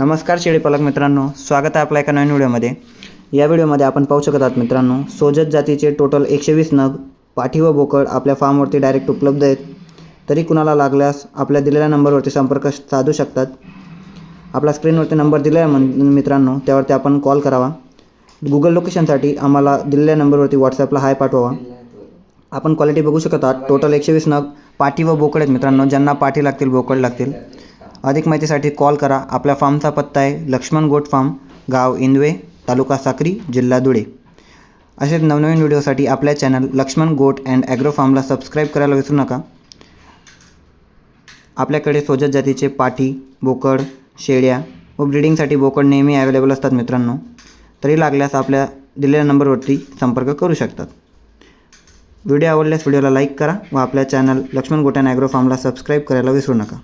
नमस्कार शेळीपालक मित्रांनो स्वागत आहे आपल्या एका नवीन व्हिडिओमध्ये. या व्हिडिओमध्ये आपण पाहू शकत आहात मित्रांनो सोजत जातीचे टोटल एकशे वीस नग पाठी व बोकड आपल्या फार्मवरती डायरेक्ट उपलब्ध आहेत. तरी कुणाला लागल्यास आपल्या दिलेल्या नंबरवरती संपर्क साधू शकतात. आपला स्क्रीनवरती नंबर दिला आहे मन- मित्रांनो त्यावरती आपण कॉल करावा. गुगल लोकेशनसाठी आम्हाला दिलेल्या नंबरवरती व्हॉट्सॲपला हाय पाठवावा. आपण क्वालिटी बघू शकत आहात टोटल एकशे वीस नग पाठी व बोकड आहेत मित्रांनो ज्यांना पाठी लागतील बोकड लागतील. अधिक माहितीसाठी कॉल करा. आपल्या फार्मचा पत्ता आहे लक्ष्मण गोट फार्म गाव इंदवे तालुका साक्री जिल्हा धुळे. असेच नवनवीन व्हिडिओसाठी आपल्या चॅनल लक्ष्मण गोट अँड ॲग्रो फार्मला सबस्क्राईब करायला विसरू नका. आपल्याकडे सोजत जातीचे पाठी बोकड शेळ्या व ब्रिडिंगसाठी बोकड नेहमी अवेलेबल असतात मित्रांनो. तरी लागल्यास आपल्या दिलेल्या नंबरवरती संपर्क करू शकतात. व्हिडिओ आवडल्यास व्हिडिओला लाईक करा व आपल्या चॅनल लक्ष्मण गोट्यान ॲग्रो फार्मला सबस्क्राईब करायला विसरू नका.